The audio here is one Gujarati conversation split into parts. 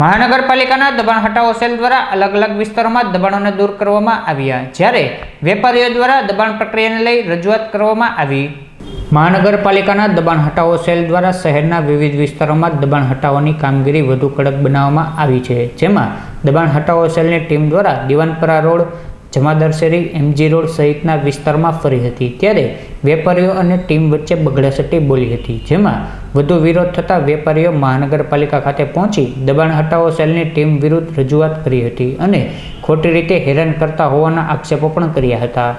મહાનગરપાલિકાના દબાણ હટાવો સેલ દ્વારા અલગ અલગ વિસ્તારોમાં દબાણોને દૂર કરવામાં આવ્યા. જ્યારે વેપારીઓ દ્વારા દબાણ પ્રક્રિયાને લઈ રજૂઆત કરવામાં આવી. મહાનગરપાલિકાના દબાણ હટાવો સેલ દ્વારા શહેરના વિવિધ વિસ્તારોમાં દબાણ હટાવવાની કામગીરી વધુ કડક બનાવવામાં આવી છે. જેમાં દબાણ હટાવો સેલની ટીમ દ્વારા દિવાનપરા રોડ જમાદાર શેરી એમજી રોડ સહિતના વિસ્તારમાં ફરી હતી. ત્યારે વેપારીઓ અને ટીમ વચ્ચે બગડાસટી બોલી હતી, જેમાં વધુ વિરોધ થતાં વેપારીઓ મહાનગરપાલિકા ખાતે પહોંચી દબાણ હટાવો સેલની ટીમ વિરુદ્ધ રજૂઆત કરી હતી અને ખોટી રીતે હેરાન કરતા હોવાના આક્ષેપો પણ કર્યા હતા.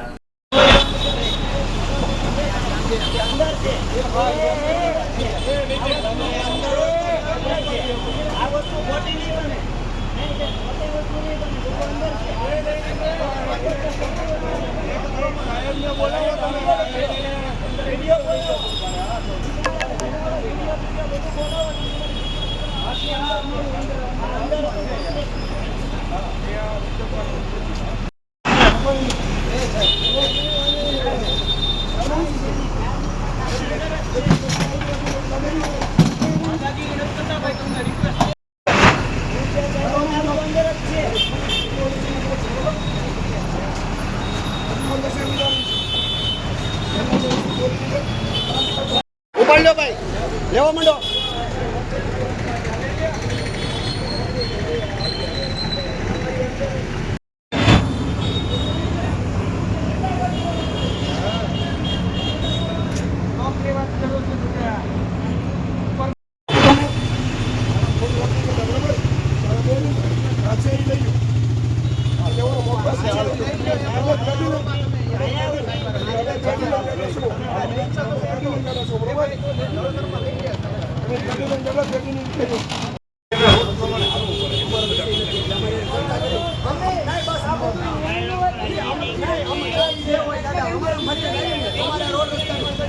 ઉપાડ લો ભાઈ. લેવા માંડો.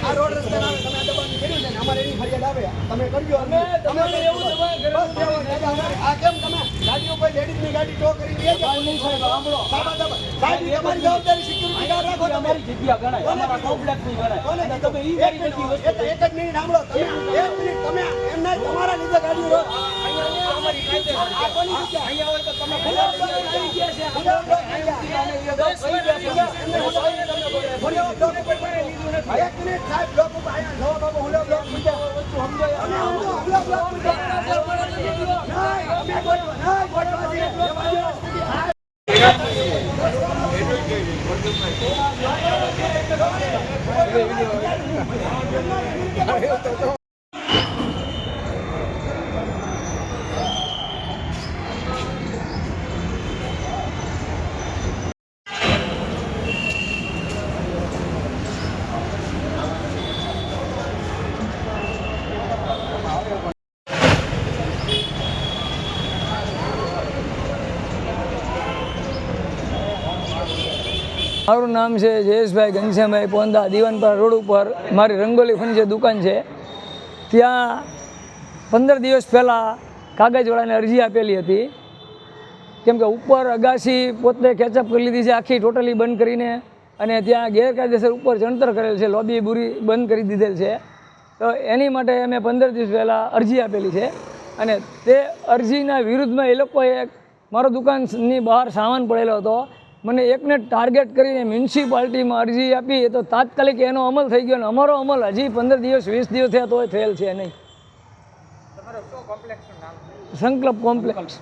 આ રોડ તમે કરજો અમે તમે એવું તમે આ કેમ તમે? તમારી લીધે ગાડી રો એક મિનિટ સાહેબ બ્લોક ઉપર અહીંયા જવા બાબુ હુલો બ્લોક મૂક્યા અમે હુલો હુલો બ્લોક મૂક્યા નહીં અમે ગોઠવા નહીં ગોઠવા દો. video. મારું નામ છે જયેશભાઈ ઘનશ્યામભાઈ પોંદા, દીવાનપરા રોડ ઉપર. મારી રંગોલી ફર્નિચર દુકાન છે. ત્યાં પંદર દિવસ પહેલાં કાગજવાળાને અરજી આપેલી હતી. કેમ કે ઉપર અગાસી પોતે કેચઅપ કરી લીધી છે, આખી ટોટલી બંધ કરીને. અને ત્યાં ગેરકાયદેસર ઉપર ચણતર કરેલ છે, લોબી બુરી બંધ કરી દીધેલ છે. તો એની માટે અમે પંદર દિવસ પહેલાં અરજી આપેલી છે. અને તે અરજીના વિરુદ્ધમાં એ લોકોએ મારો દુકાનની બહાર સામાન પડેલો હતો. મને એકને ટાર્ગેટ કરીને મ્યુનિસિપાલિટીમાં અરજી આપી તો તાત્કાલિક એનો અમલ થઈ ગયો અને અમારો અમલ હજી પંદર દિવસ વીસ દિવસ થયા તોય થયેલ છે નહીં. સંકલ્પ કોમ્પ્લેક્સ